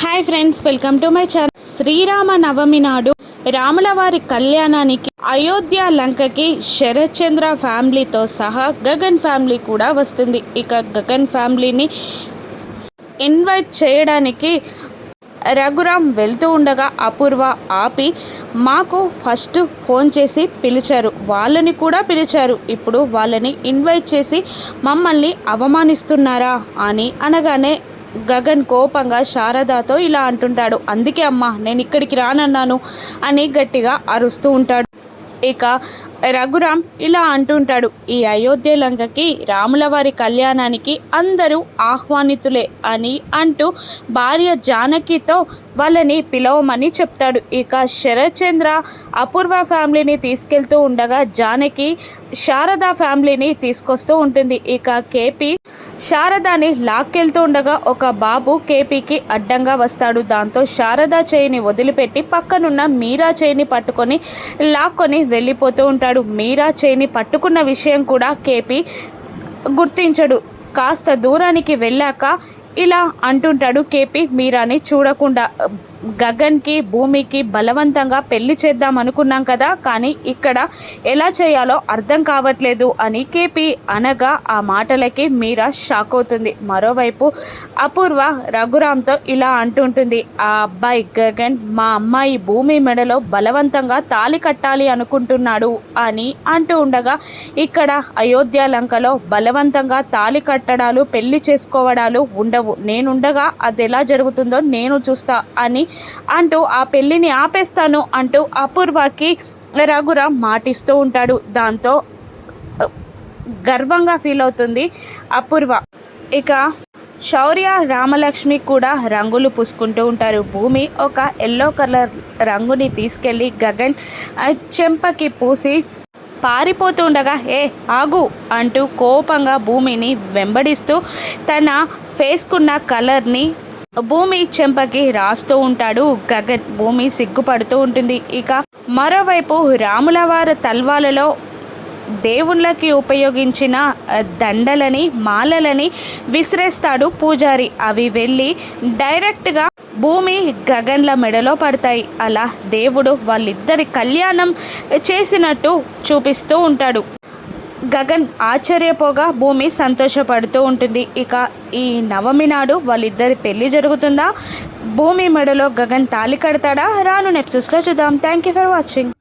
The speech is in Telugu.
Hi friends welcome to my channel Srirama Navami నాడు రాముల వారి కళ్యాణానికి అయోధ్య లంకకి శరత్చంద్ర ఫ్యామిలీతో సహా గగన్ ఫ్యామిలీ కూడా వస్తుంది. ఇక గగన్ ఫ్యామిలీని ఇన్వైట్ చేయడానికి రఘురామ్ వెళ్తూ ఉండగా అపూర్వ ఆపి మాకు ఫస్ట్ ఫోన్ చేసి పిలిచారు. వాళ్ళని కూడా పిలిచారు. ఇప్పుడు వాళ్ళని ఇన్వైట్ చేసి మమ్మల్ని అవమానిస్తున్నారా అని అనగానే గగన్ కోపంగా శారదాతో ఇలా అంటుంటాడు. అందుకే అమ్మా నేను ఇక్కడికి రానన్నాను అని గట్టిగా అరుస్తూ ఉంటాడు. ఇక రఘురామ్ ఇలా అంటుంటాడు. ఈ అయోధ్య లంకకి రాముల వారి కళ్యాణానికి అందరూ ఆహ్వానితులే అని అంటూ భార్య జానకితో వాళ్ళని పిలవమని చెప్తాడు. ఇక శరత్చంద్ర అపూర్వ ఫ్యామిలీని తీసుకెళ్తూ ఉండగా జానకి శారద ఫ్యామిలీని తీసుకొస్తూ ఉంటుంది. ఇక కేపీ శారదాని లాక్కెళ్తూ ఉండగా ఒక బాబు కేపీకి అడ్డంగా వస్తాడు. దాంతో శారద చేయిని వదిలిపెట్టి పక్కనున్న మీరా చేయిని పట్టుకొని లాక్కొని వెళ్ళిపోతూ ఉంటాడు. మీరా చేయిని పట్టుకున్న విషయం కూడా కేపీ గుర్తించడు. కాస్త దూరానికి వెళ్ళాక ఇలా అంటుంటాడు కేపీ మీరాని చూడకుండా. గగన్కి భూమికి బలవంతంగా పెళ్ళి చేద్దాం అనుకున్నాం కదా కానీ ఇక్కడ ఎలా చేయాలో అర్థం కావట్లేదు అని కేపీ అనగా ఆ మాటలకి మీరా షాక్ అవుతుంది. మరోవైపు అపూర్వ రఘురామ్తో ఇలా అంటుంటుంది. ఆ అబ్బాయి గగన్ మా అమ్మాయి భూమి మెడలో బలవంతంగా తాలి కట్టాలి అనుకుంటున్నాడు అని అంటూ ఉండగా ఇక్కడ అయోధ్య లంకలో బలవంతంగా తాలి కట్టడాలు పెళ్ళి చేసుకోవడాలు ఉండవు. నేనుండగా అది ఎలా జరుగుతుందో నేను చూస్తా అని అంటూ ఆ పెళ్ళిని ఆపేస్తాను అంటూ అపూర్వకి రఘురామ్ మాటిస్తూ ఉంటాడు. దాంతో గర్వంగా ఫీల్ అవుతుంది అపూర్వ. ఇక శౌర్య రామలక్ష్మి కూడా రంగులు పూసుకుంటూ ఉంటారు. భూమి ఒక ఎల్లో కలర్ రంగుని తీసుకెళ్ళి గగన్ చెంపకి పూసి పారిపోతుండగా ఏ ఆగు! అంటూ కోపంగా భూమిని వెంబడిస్తూ తన ఫేస్కున్న కలర్ని భూమి చెంపకి రాస్తూ ఉంటాడు. గగన్ భూమి సిగ్గుపడుతూ ఉంటుంది. ఇక మరోవైపు రాములవారి తల్వాలలో దేవుళ్ళకి ఉపయోగించిన దండలని మాలలని విసిరేస్తాడు పూజారి. అవి వెళ్ళి డైరెక్ట్గా భూమి గగన్ల మెడలో పడతాయి. అలా దేవుడు వాళ్ళిద్దరి కళ్యాణం చేసినట్టు చూపిస్తూ ఉంటాడు. గగన్ ఆశ్చర్యపోగా భూమి సంతోషపడుతూ ఉంటుంది. ఇక ఈ నవమి నాడు వాళ్ళిద్దరి పెళ్ళి జరుగుతుందా? భూమి మెడలో గగన్ తాలి కడతాడా? రాను నెప్సెస్లో చూద్దాం. Thank you for watching